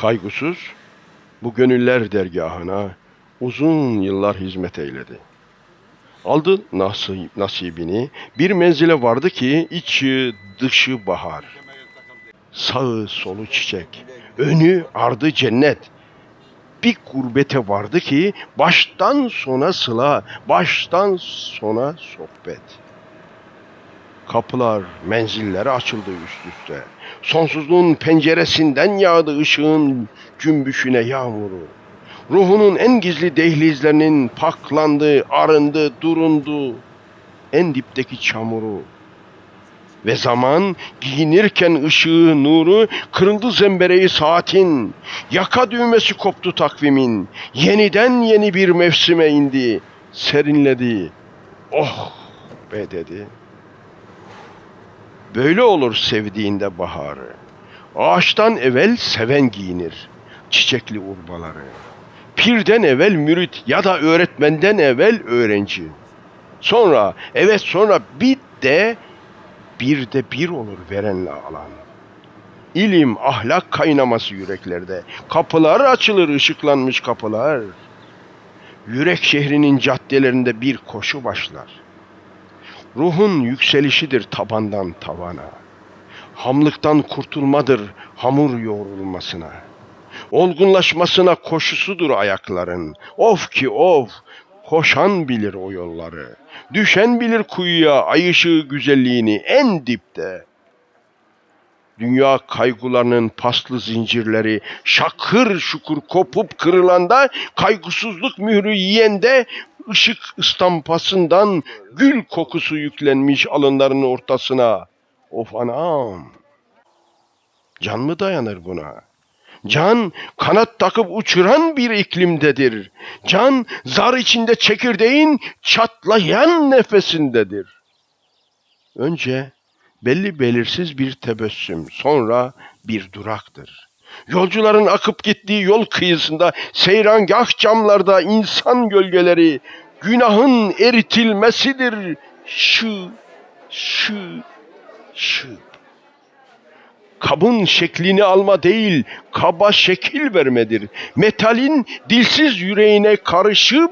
Kaygısız bu gönüller dergahına uzun yıllar hizmet eyledi. Aldı nasibini bir menzile vardı ki içi dışı bahar. Sağı solu çiçek, önü ardı cennet. Bir gurbete vardı ki baştan sona sıla, baştan sona sohbet. Kapılar, menzilleri açıldı üst üste. Sonsuzluğun penceresinden yağdı ışığın cümbüşüne yağmuru. Ruhunun en gizli dehlizlerinin paklandı, arındı, durundu. En dipteki çamuru. Ve zaman giyinirken ışığı, nuru, kırıldı zembereği saatin. Yaka düğmesi koptu takvimin. Yeniden yeni bir mevsime indi. Serinledi. Oh be dedi. Böyle olur sevdiğinde baharı. Ağaçtan evvel seven giyinir. Çiçekli urbaları. Pirden evvel mürit ya da öğretmenden evvel öğrenci. Sonra evet sonra bir de bir de bir olur verenle alan. İlim, ahlak kaynaması yüreklerde. Kapılar açılır ışıklanmış kapılar. Yürek şehrinin caddelerinde bir koşu başlar. Ruhun yükselişidir tabandan tavana. Hamlıktan kurtulmadır hamur yoğrulmasına. Olgunlaşmasına koşusudur ayakların. Of ki of, koşan bilir o yolları. Düşen bilir kuyuya ay güzelliğini en dipte. Dünya kaygılarının paslı zincirleri şakır şukur kopup kırılanda kaygısızlık mührü yiyende ışık istampasından gül kokusu yüklenmiş alınların ortasına. Of anam! Can mı dayanır buna? Can kanat takıp uçuran bir iklimdedir. Can zar içinde çekirdeğin çatlayan nefesindedir. Önce belli belirsiz bir tebessüm, sonra bir duraktır. Yolcuların akıp gittiği yol kıyısında seyrangah camlarda insan gölgeleri günahın eritilmesidir. Şu, şu, şu. Kabın şeklini alma değil, kaba şekil vermedir. Metalin dilsiz yüreğine karışıp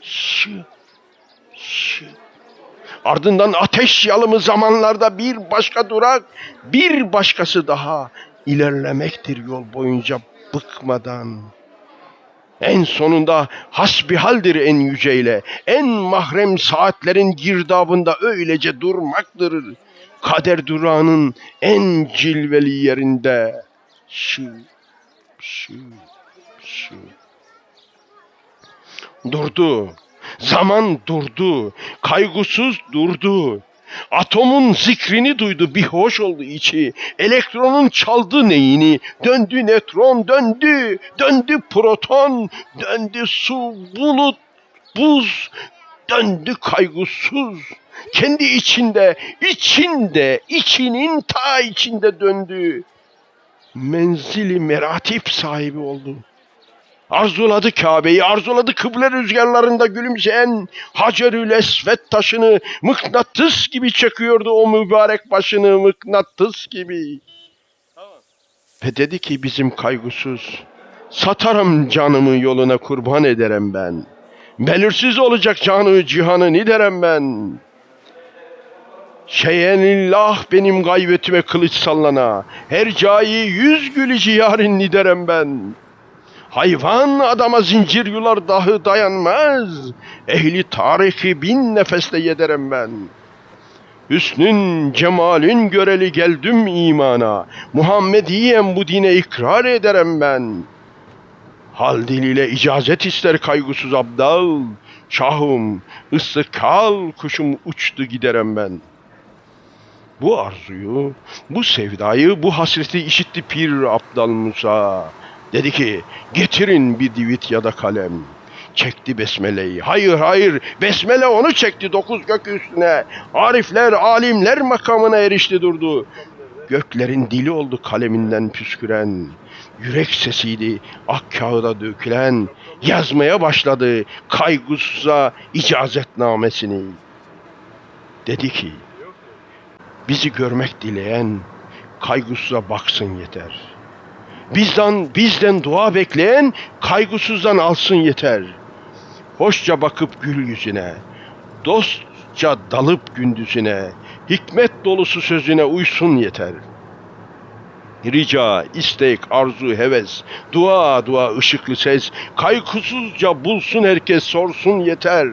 şı, şı. Ardından ateş yalımı zamanlarda bir başka durak, bir başkası daha ilerlemektir yol boyunca bıkmadan. En sonunda hasbihaldir en yüceyle, en mahrem saatlerin girdabında öylece durmaktır. Kader durağının en cilveli yerinde. Şu, şu, şu. Durdu. Zaman durdu. Kaygısız durdu. Atomun zikrini duydu, bir hoş oldu içi. Elektronun çaldı neyini, döndü nötron, döndü, döndü proton, döndü su, bulut, buz, döndü kaygısız. Kendi içinde, içinde, içinin ta içinde döndü. Menzili meratip sahibi oldu. Arzuladı Kabe'yi, arzuladı kıble rüzgarlarında gülümseyen Hacerül Esvet taşını mıknatıs gibi çekiyordu o mübarek başını mıknatıs gibi. Ve dedi ki bizim kaygısız, satarım canımı yoluna kurban ederim ben. Belirsiz olacak canı cihanı niderem ben. Şeyenillah benim gaybetime kılıç sallana. Her cayi yüz gülücü yarın niderem ben. Hayvan adama zincir yular dahi dayanmaz. Ehli tarihi bin nefeste yederem ben. Hüsnün, cemalün göreli geldim imana. Muhammediyen bu dine ikrar ederem ben. Hal diliyle icazet ister kaygısız abdal. Şahım, ıslıkal kuşum uçtu giderem ben. Bu arzuyu, bu sevdayı, bu hasreti işitti Pir Abdal Musa. Dedi ki getirin bir divit ya da kalem. Çekti besmeleyi. Hayır hayır besmele onu çekti dokuz gök üstüne. Arifler alimler makamına erişti durdu. Göklerin dili oldu kaleminden püsküren. Yürek sesiydi ak kağıda dökülen. Yazmaya başladı kaygısıza icazetnamesini. Dedi ki bizi görmek dileyen kaygısıza baksın yeter.'' Bizden, bizden dua bekleyen kaygısızdan alsın yeter. Hoşça bakıp gül yüzüne, dostça dalıp gündüzüne, hikmet dolusu sözüne uysun yeter. Rica, istek, arzu, heves, dua dua ışıklı ses, kaygısızca bulsun herkes sorsun yeter.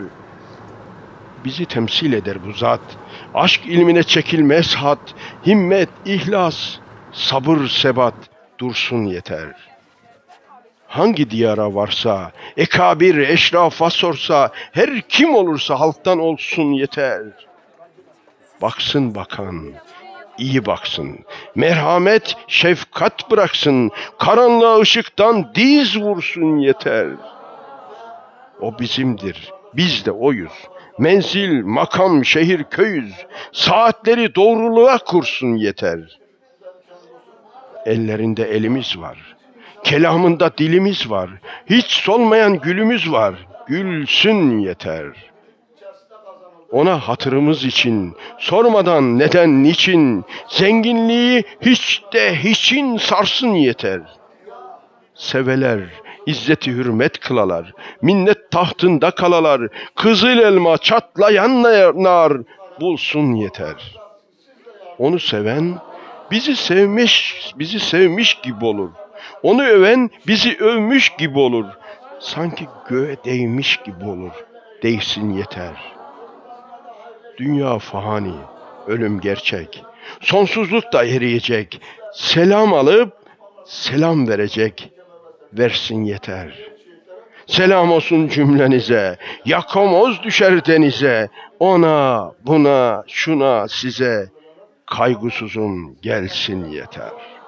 Bizi temsil eder bu zat, aşk ilmine çekilmez hat, himmet, ihlas, sabır, sebat dursun yeter. Hangi diyara varsa, ekabir, eşrafa sorsa, her kim olursa halktan olsun yeter. Baksın bakan, iyi baksın. Merhamet, şefkat bıraksın. Karanlığa ışıktan diz vursun yeter. O bizimdir, biz de oyuz. Menzil, makam, şehir, köyüz. Saatleri doğruluğa kursun yeter. Ellerinde elimiz var. Kelamında dilimiz var. Hiç solmayan gülümüz var. Gülsün yeter. Ona hatırımız için, sormadan neden niçin, zenginliği hiç de hiçin sarsın yeter. Seveler, izzeti hürmet kılalar, minnet tahtında kalalar, kızıl elma çatlayan nar bulsun yeter. Onu seven bizi sevmiş, bizi sevmiş gibi olur. Onu öven bizi övmüş gibi olur. Sanki göğe değmiş gibi olur. Değsin yeter.'' Dünya fani, ölüm gerçek. Sonsuzluk da eriyecek. Selam alıp selam verecek. Versin yeter. Selam olsun cümlenize. Yakamoz düşer denize. Ona, buna, şuna, size. Kaygısızın gelsin yeter.''